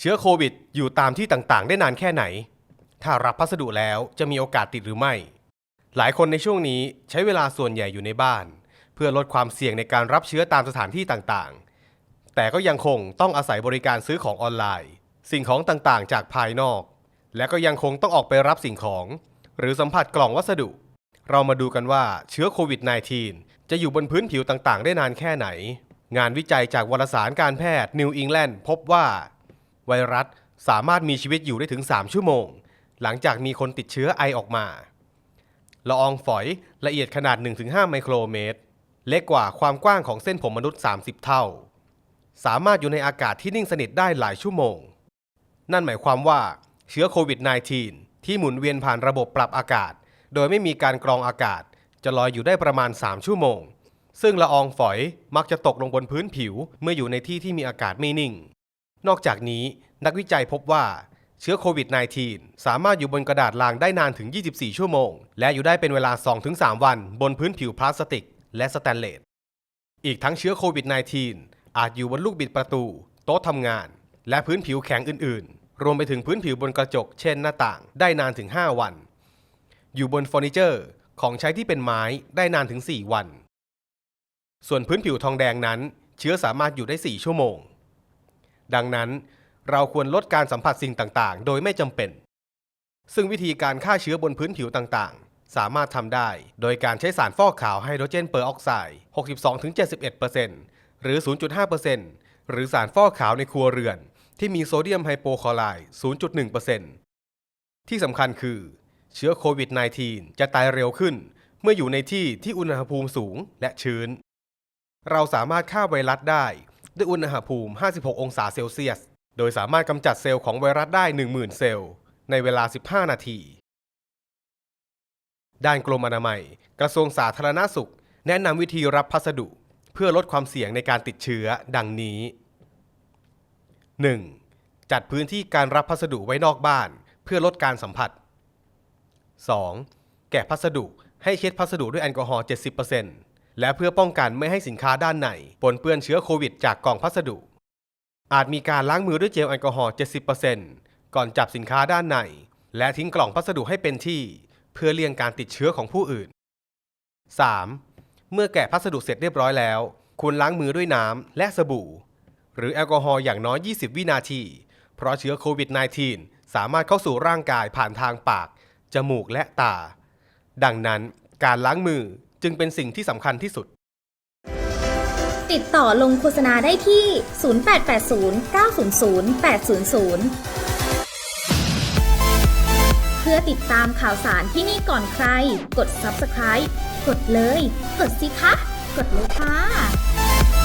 เชื้อโควิดอยู่ตามที่ต่างๆ ได้นานแค่ไหน ถ้ารับพัสดุแล้วจะมีโอกาสติดหรือไม่ หลายคนในช่วงนี้ใช้เวลาส่วนใหญ่อยู่ในบ้าน เพื่อลดความเสี่ยงในการรับเชื้อตามสถานที่ต่างๆ แต่ก็ยังคงต้องอาศัยบริการซื้อของออนไลน์ สิ่งของต่างๆ จากภายนอก และก็ยังคงต้องออกไปรับสิ่งของ หรือสัมผัสกล่องวัสดุ เรามาดูกันว่าเชื้อโควิด -19 จะอยู่บนพื้นผิวต่างๆ ได้นานแค่ไหน งานวิจัยจากวารสารการแพทย์นิวอิงแลนด์พบว่า ไวรัสสามารถมีชีวิตอยู่ได้ถึง 3 ชั่วโมง หลังจากมีคนติดเชื้อไอออกมา ละอองฝอยละเอียดขนาด 1-5 ไมโครเมตร เล็กกว่าความกว้างของเส้นผมมนุษย์ 30 เท่า สามารถอยู่ในอากาศที่นิ่งสนิทได้หลายชั่วโมง นั่นหมายความว่าเชื้อโควิด -19 ที่หมุนเวียนผ่านระบบปรับอากาศ โดยไม่มีการกรองอากาศ จะลอยอยู่ได้ประมาณ 3 ชั่วโมง ซึ่งละอองฝอยมักจะตกลงบนพื้นผิวเมื่ออยู่ในที่ที่มีอากาศไม่นิ่ง นอกจากนี้นักวิจัยพบว่าเชื้อโควิด -19 สามารถอยู่บนกระดาษลางได้นานถึง 24 ชั่วโมง และอยู่ได้เป็นเวลา 2-3 วัน บนพื้นผิวพลาสติก และสแตนเลส อีกทั้งเชื้อโควิด -19 อาจอยู่บนลูกบิดประตู โต๊ะทำงาน และพื้นผิวแข็งอื่น ๆ รวมไปถึงพื้นผิวบนกระจก เช่นหน้าต่าง ได้นานถึง 5 วัน อยู่บนเฟอร์นิเจอร์ ของใช้ที่เป็นไม้ได้นานถึง 4 วัน ส่วนพื้นผิวทองแดงนั้น เชื้อสามารถอยู่ได้ 4 ชั่วโมง ดังนั้นเราควรลดการสัมผัสสิ่งต่างๆ โดยไม่จำเป็น ซึ่งวิธีการฆ่าเชื้อบนพื้นผิวต่างๆ สามารถทำได้ โดยการใช้สารฟอกขาวไฮโดรเจนเปอร์ออกไซด์ 62-71%หรือ 0.5%หรือสารฟอกขาวในครัวเรือน ที่มีโซเดียมไฮโปคลอไรด์ 0.1%ที่สำคัญคือ เชื้อโควิด -19 จะตายเร็วขึ้น เมื่ออยู่ในที่ที่อุณหภูมิสูงและชื้น เราสามารถฆ่าไวรัสได้ ด้วยอุณหภูมิ 56 องศาเซลเซียส โดยสามารถกำจัดเซลล์ของไวรัสได้ 10,000 เซลล์ ในเวลา 15 นาที ด้านกรมอนามัย กระทรวงสาธารณาสุข แนะนำวิธีรับพัสดุ เพื่อลดความเสี่ยงในการติดเชื้อดังนี้ 1. จัดพื้นที่การรับพัสดุไว้นอกบ้าน เพื่อลดการสัมผัส 2. แกะพัสดุให้เช็ดพัสดุด้วยแอลกอฮอล์ 70% และเพื่อป้องกันไม่ให้สินค้าด้านในปนเปื้อนเชื้อโควิดจากกล่องพัสดุ อาจมีการล้างมือด้วยเจลแอลกอฮอล์ 70%ก่อนจับสินค้าด้านใน และทิ้งกล่องพัสดุให้เป็นที่ เพื่อเลี่ยงการติดเชื้อของผู้อื่น 3. เมื่อแกะพัสดุเสร็จเรียบร้อยแล้ว ควรล้างมือด้วยน้ำและสบู่ หรือแอลกอฮอล์อย่างน้อย 20 วินาที เพราะเชื้อโควิด -19 สามารถเข้าสู่ร่างกายผ่านทางปาก จมูกและตา ดังนั้นการล้างมือ จึงเป็นสิ่งที่สำคัญที่สุด ติดต่อลงโฆษณาได้ที่ 0880 900 800 เพื่อติดตามข่าวสารที่นี่ก่อนใคร กด subscribe กดเลย กดสิคะ กดเลยค่ะ